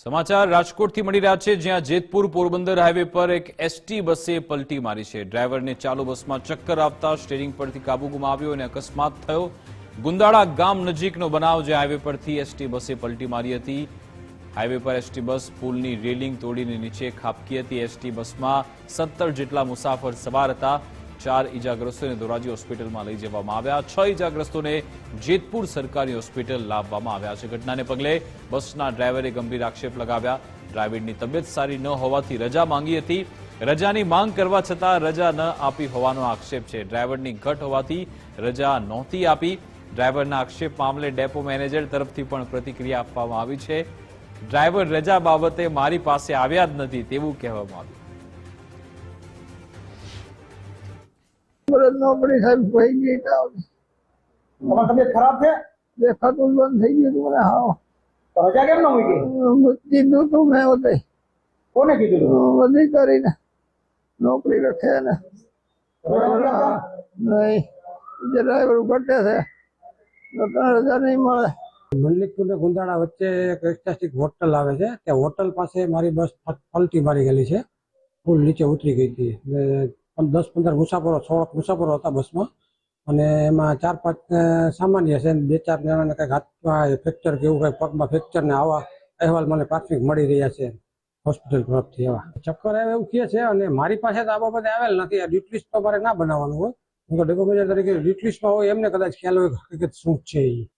સમાચાર રાજકોટથી મળી રહ્યા છે, જ્યાં જેતપુર પોરબંદર હાઈવે પર એક એસટી બસે પલટી મારી છે. ડ્રાઈવરને ચાલુ બસમાં ચક્કર આવતા સ્ટેરિંગ પરથી કાબુ ગુમાવ્યો અને અકસ્માત થયો. ગુંદાળા ગામ નજીકનો બનાવ, જે હાઈવે પરથી એસટી બસે પલટી મારી હતી. હાઈવે પર એસટી બસ પુલની રેલિંગ તોડીને નીચે ખાબકી હતી. એસટી બસમાં સત્તર જેટલા મુસાફર સવાર હતા. ચાર ઈજાગ્રસ્તોને ધોરાજી હોસ્પિટલમાં લઈ જવામાં આવ્યા. છ ઈજાગ્રસ્તોને જેતપુર સરકારી હોસ્પિટલ લાવવામાં આવ્યા છે. ઘટનાને પગલે બસના ડ્રાઈવરે ગંભીર આક્ષેપ લગાવ્યા. ડ્રાઈવરની તબિયત સારી ન હોવાથી રજા માંગી હતી. રજાની માંગ કરવા છતાં રજા ન આપી હોવાનો આક્ષેપ છે. ડ્રાઈવરની ઘટ હોવાથી રજા નહોતી આપી. ડ્રાઈવરના આક્ષેપ મામલે ડેપો મેનેજર તરફથી પણ પ્રતિક્રિયા આપવામાં આવી છે. ડ્રાઈવર રજા બાબતે મારી પાસે આવ્યા જ નથી તેવું કહેવામાં આવ્યું. બરત નોકરી સાહેબ ભાઈ ગઈ તમારી તબિયત ખરાબ છે? દેખાતું બંધ થઈ ગયું તું મને હાવ રજા કેમ ન મૂકી? કીધું તું મેં હોતે કોને કીધું? બધી કરીને. નોકરી રખે ને. નહીં. જે ડ્રાઈવર ઘટે છે ત્રણ હજાર નહીં મળે. મંડલિકપુર ને ગુંદાળા વચ્ચે એક ઐતિહાસિક હોટલ આવે છે. તે હોટલ પાસે મારી બસ પલટી મારી ગયેલી છે. ફૂલ નીચે ઉતરી ગઈ હતી. દસ પંદર મુસાફરો સોળ મુસાફરો હતા બસમાં. અને એમાં ચાર પાંચ સામાન્ય છે. બે ચાર જણાને કંઈક હાથમાં ફ્રેક્ચર કે એવું કંઈક પગમાં ફ્રેક્ચર ને આવા અહેવાલ મને પ્રાથમિક મળી રહ્યા છે હોસ્પિટલ તરફથી એવા. ચક્કર આવે એવું કહે છે અને મારી પાસે તો આ બાબતે આવેલ નથી. આ ડ્યુટલિસ્ટ તો મારે ના બનાવવાનું હોય. હું તો ડેપો મેનેજર તરીકે ડ્યુટલિસ્ટમાં હોય એમને કદાચ ખ્યાલ હોય હકીકત શું છે એ